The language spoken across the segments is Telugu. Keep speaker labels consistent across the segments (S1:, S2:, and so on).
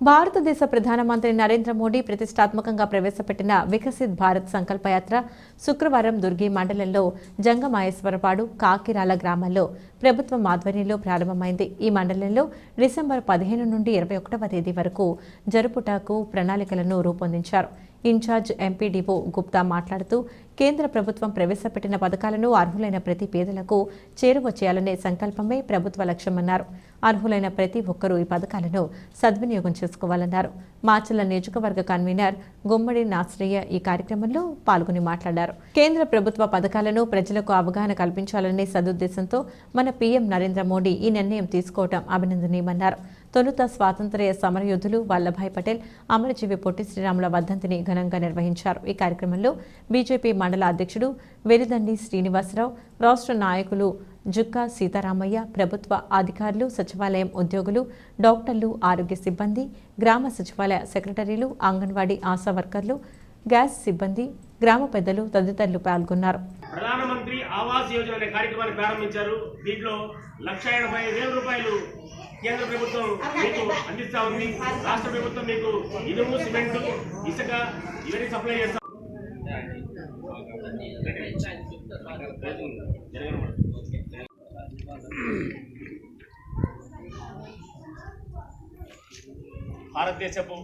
S1: భారతదేశ ప్రధానమంత్రి నరేంద్ర మోడీ ప్రతిష్టాత్మకంగా ప్రవేశపెట్టిన వికసిత్ భారత్ సంకల్పయాత్ర శుక్రవారం దుర్గి మండలంలో జంగమాయేశ్వరపాడు కాకిరాల గ్రామాల్లో ప్రభుత్వం ఆధ్వర్యంలో ప్రారంభమైంది. ఈ మండలంలో డిసెంబర్ పదిహేను నుండి ఇరవై ఒకటవ తేదీ వరకు జరుపుటకు ప్రణాళికలను రూపొందించారు. ఇన్ఛార్జ్ ఎంపీడీఓ గుప్తా మాట్లాడుతూ కేంద్ర ప్రభుత్వం ప్రవేశపెట్టిన పథకాలను అర్హులైన ప్రతి పేదలకు చేరువ చేయాలనే సంకల్పమే ప్రభుత్వ లక్ష్యమన్నారు. అర్హులైన ప్రతి ఒక్కరూ ఈ పథకాలను సద్వినియోగం చేసుకోవాలన్నారు. మాచల నియోజకవర్గ కన్వీనర్ గుమ్మడి నాశ్రయ్య ఈ కార్యక్రమంలో పాల్గొని మాట్లాడారు. కేంద్ర ప్రభుత్వ పథకాలను ప్రజలకు అవగాహన కల్పించాలనే సదుద్దేశంతో మన పీఎం నరేంద్ర మోడీ ఈ నిర్ణయం తీసుకోవడం అభినందనీయమన్నారు. తొలుత స్వాతంత్ర్య సమరయోధులు వల్లభాయ్ పటేల్ అమరజీవి పొట్టి శ్రీరాముల వర్ధంతిని ఘనంగా నిర్వహించారు. ఈ కార్యక్రమంలో బీజేపీ మండల అధ్యక్షుడు వెలిదండి శ్రీనివాసరావు రాష్ట్ర నాయకులు జుక్కా సీతారామయ్య ప్రభుత్వ అధికారులు సచివాలయం ఉద్యోగులు డాక్టర్లు ఆరోగ్య సిబ్బంది గ్రామ సచివాలయ సెక్రటరీలు అంగన్వాడీ ఆశా వర్కర్లు గ్యాస్ సిబ్బంది గ్రామ పెద్దలు తదితరులు పాల్గొన్నారు.
S2: ప్రధానమంత్రి ఆవాస్ యోజన అనే కార్యక్రమాన్ని ప్రారంభించారు. దీంట్లో లక్ష ఎనభై వేల రూపాయలు కేంద్ర ప్రభుత్వం మీకు అందిస్తా ఉంది. రాష్ట్ర ప్రభుత్వం మీకు ఇనుము సిమెంట్ ఇసుక ఇవన్నీ సప్లై చేస్తా భారతదేశపు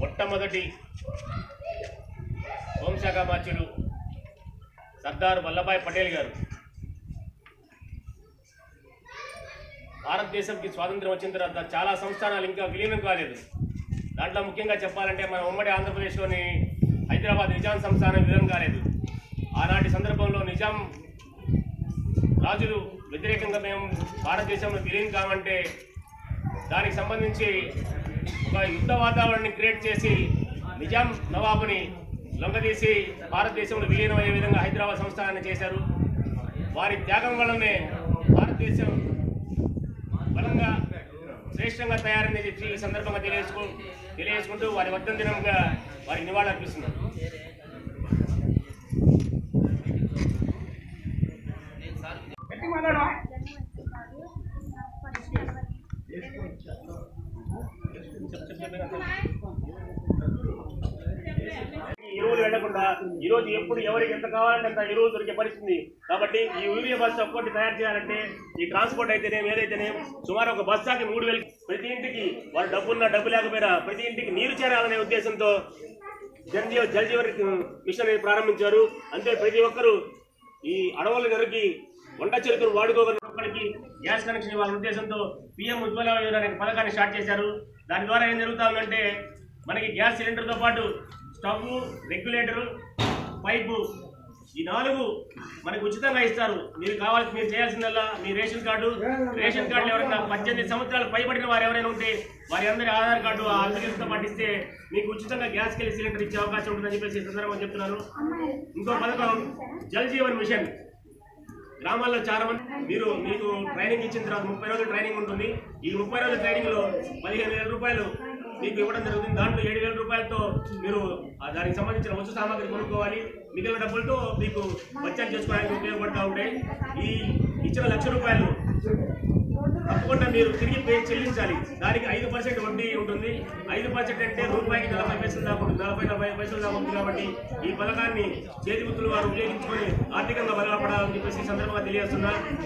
S2: మొట్టమొదటి హోంశాఖ మార్చులు సర్దార్ వల్లభాయ్ పటేల్ గారు భారతదేశంకి స్వాతంత్రం వచ్చిన తర్వాత చాలా సంస్థానాలు ఇంకా విలీనం కాలేదు. దాంట్లో ముఖ్యంగా చెప్పాలంటే మన ఉమ్మడి ఆంధ్రప్రదేశ్లోని హైదరాబాద్ నిజాం సంస్థానం విలీనం కాలేదు. ఆనాటి సందర్భంలో నిజాం రాజులు వ్యతిరేకంగా మేము భారతదేశంలో విలీనం కామంటే దానికి సంబంధించి ఒక యుద్ధ వాతావరణాన్ని క్రియేట్ చేసి నిజాం నవాబుని లొంగదీసి భారతదేశంలో విలీనం అయ్యే విధంగా హైదరాబాద్ సంస్థానాన్ని చేశారు. వారి త్యాగం వల్లనే భారతదేశం శ్రేష్టంగా తయారైంది చెప్పి ఈ సందర్భంగా తెలియజేసుకు తెలియజేసుకుంటూ వారి వర్ధన దినంగా వారికి నివాళులు అర్పిస్తున్నారు ఈ లేకుండా ఈరోజు ఈ రోజు ఎప్పుడు ఎవరికి ఎంత కావాలంటే అంత ఎరువులు దొరికే పరిస్థితి. కాబట్టి ఈ యూరియా బస్సు ఒక్కటి తయారు చేయాలంటే ఈ ట్రాన్స్పోర్ట్ అయితేనే ఏదైతేనే సుమారు ఒక బస్సాకి మూడు వేలు ప్రతి ఇంటికి వాళ్ళు డబ్బున్నా డబ్బు లేకపోయినా ప్రతి ఇంటికి నీరు చేరాలనే ఉద్దేశంతో జల్ జీవ జల్ జీవన్ మిషన్ అనేది ప్రారంభించారు. అంతే ప్రతి ఒక్కరూ ఈ అడవులు నెరకి వంట చెరుకులు వాడుకోగలిగిన గ్యాస్ కనెక్షన్ ఇవ్వాలనే ఉద్దేశంతో పిఎం ఉజ్వల యోజన అనే పథకాన్ని స్టార్ట్ చేశారు. దాని ద్వారా ఏం జరుగుతా ఉందంటే మనకి గ్యాస్ సిలిండర్తో పాటు స్టవ్ రెగ్యులేటరు పైపు ఈ నాలుగు మనకు ఉచితంగా ఇస్తారు. మీరు కావాల్సి మీరు చేయాల్సిందల్లా మీ రేషన్ కార్డు. రేషన్ కార్డు ఎవరైనా పద్దెనిమిది సంవత్సరాలు పైబడిన వారు ఎవరైనా ఉంటే వారి అందరి ఆధార్ కార్డు ఆ అప్లికేషన్తో పాటిస్తే మీకు ఉచితంగా గ్యాస్ కెళ్ళి సిలిండర్ ఇచ్చే అవకాశం ఉంటుందని చెప్పేసి సందర్భంగా చెప్తున్నాను. ఇంకో పథకం జల్ జీవన్ మిషన్. గ్రామాల్లో చాలా మంది మీరు మీకు ట్రైనింగ్ ఇచ్చిన తర్వాత ముప్పై రోజులు ట్రైనింగ్ ఉంటుంది. ఈ ముప్పై రోజుల ట్రైనింగ్లో పదిహేను వేల రూపాయలు మీకు ఇవ్వడం జరుగుతుంది. దాంట్లో ఏడు వేల రూపాయలతో మీరు దానికి సంబంధించిన వస్తు సామాగ్రి కొనుక్కోవాలి. మిగిలిన డబ్బులతో మీకు బచ్చాలు చేసుకోవడానికి ఉపయోగపడుతూ ఉంటాయి. ఈ ఇచ్చిన లక్ష రూపాయలు తప్పకుండా మీరు తిరిగి పే చెల్లించాలి. దానికి ఐదు పర్సెంట్ వడ్డీ ఉంటుంది. ఐదు పర్సెంట్ అంటే రూపాయికి నలభై పైసలు దాకా ఉంటుంది. నలభై నలభై పైసలు దాకా ఉంది కాబట్టి ఈ పథకాన్ని చేతి గుర్తులు వారు ఉపయోగించుకొని ఆర్థికంగా బలపడాలని చెప్పేసి సందర్భంగా తెలియజేస్తున్నా.